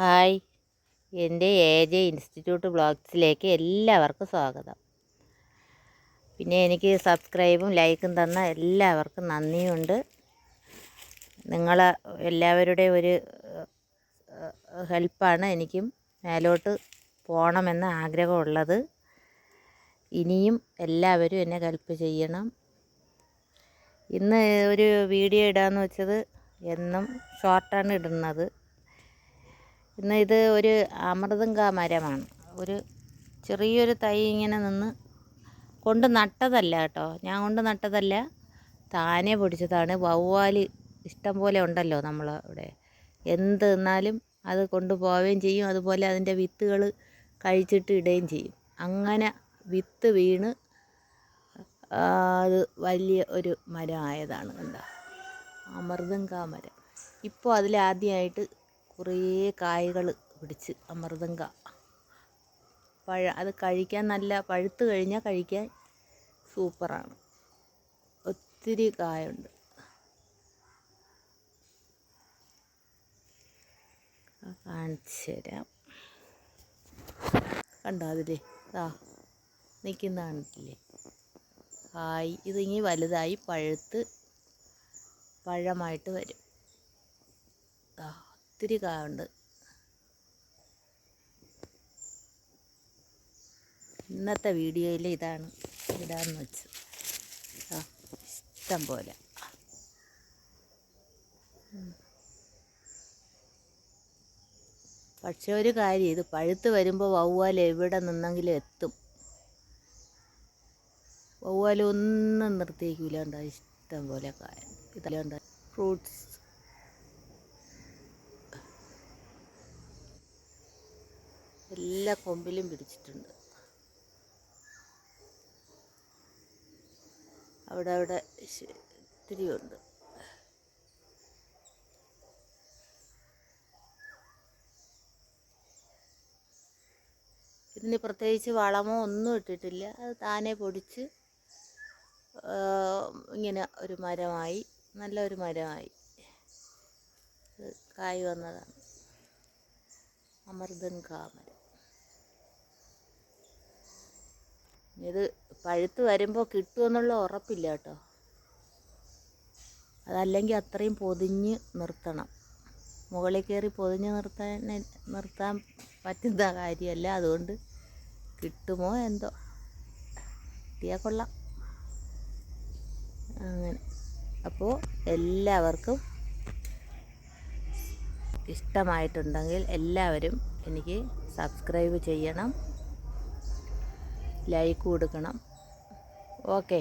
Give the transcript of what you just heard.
Hi. എന്റെ A J institute ബ്ലോഗ്സിലേക്ക് എല്ലാവർക്കും സ്വാഗതം. പിന്നെ എനിക്ക് സബ്സ്ക്രൈബും ലൈക്കും തന്ന എല്ലാവർക്കും നന്ദിയുണ്ട്. നിങ്ങൾ എല്ലാവരുടെയും ഒരു ഹെൽപ്പാണ് എനിക്കും മേലോട്ട് പോകണമെന്ന് ആഗ്രഹമുള്ളത്. ഇനിയും എല്ലാവരും എന്നെ ഹെൽപ്പ് ചെയ്യണം. ഇന്ന് ഒരു വീഡിയോ ഇടാന്ന് വെച്ചത് എന്നും ഷോർട്ടാണ് ഇടുന്നത്. ഇന്ന് ഇത് ഒരു അമൃതങ്ക മരമാണ് ഒരു ചെറിയൊരു തൈ ഇങ്ങനെ നിന്ന് കൊണ്ട് നട്ടതല്ല കേട്ടോ. ഞാൻ കൊണ്ട് നട്ടതല്ല. താനെ പൊടിച്ചതാണ്. വവ്വാൽ ഇഷ്ടം പോലെ ഉണ്ടല്ലോ നമ്മൾ ഇവിടെ എന്ത് തിന്നാലും അത് കൊണ്ടുപോവുകയും ചെയ്യും. അതുപോലെ അതിന്റെ വിത്തുകൾ കഴിച്ചിട്ട് ഇടുകയും ചെയ്യും. അങ്ങനെ വിത്ത് വീണ് അത് വലിയ ഒരു മരം ആയതാണ് കണ്ടോ. അമൃതങ്ക മരം ഇപ്പോൾ അതിലാദ്യമായിട്ട് കുറേ കായ്കൾ പിടിച്ച് അമൃതങ്ക. പഴ അത് കഴിക്കാൻ നല്ല പഴുത്ത് കഴിഞ്ഞാൽ കഴിക്കാൻ സൂപ്പറാണ്. ഒത്തിരി കായുണ്ട്. കാണിച്ചു തരാം. കണ്ടോ അതിലേ? ആ നിൽക്കുന്ന കണ്ടില്ലേ കായ് ഇതിങ്ങി വലുതായി പഴുത്ത് പഴമായിട്ട് വരും. ആ ഒത്തിരി കായുണ്ട്. ഇന്നത്തെ വീഡിയോയിൽ ഇതാണ് ഇടാന്ന് വെച്ച്. ആ ഇഷ്ടം പോലെ. പക്ഷെ ഒരു കാര്യം ഇത് പഴുത്ത് വരുമ്പോൾ വവ്വാൽ എവിടെ നിന്നെങ്കിലും എത്തും. വവ്വാൽ ഒന്നും ഉണ്ടാവും ഇഷ്ടം പോലെ കായ. ഇതെല്ലാം ഫ്രൂട്ട്സ്. എല്ലാ കൊമ്പിലും പിടിച്ചിട്ടുണ്ട്. അവിടെ അവിടെ ഇത്തിരി ഉണ്ട്. ഇതിന് പ്രത്യേകിച്ച് വളമോ ഒന്നും ഇട്ടിട്ടില്ല. അത് താനെ പൊടിച്ച് ഇങ്ങനെ ഒരു മരമായി നല്ലൊരു മരമായി. കായ് വന്നതാണ്. അമൃതൻ കാമരം. ഇത് പഴുത്ത് വരുമ്പോൾ കിട്ടുമെന്നുള്ള ഉറപ്പില്ല കേട്ടോ. അതല്ലെങ്കിൽ അത്രയും പൊതിഞ്ഞ് നിർത്തണം. മുകളിൽ കയറി പൊതിഞ്ഞ് നിർത്താൻ നിർത്താൻ പറ്റുന്ന കാര്യമല്ല. അതുകൊണ്ട് കിട്ടുമോ എന്തോ. കിട്ടിയാൽ കൊള്ളാം. അങ്ങനെ. അപ്പോൾ എല്ലാവർക്കും ഇഷ്ടമായിട്ടുണ്ടെങ്കിൽ എല്ലാവരും എനിക്ക് സബ്സ്ക്രൈബ് ചെയ്യണം. ലൈക്ക് കൊടുക്കണം. ഓക്കെ.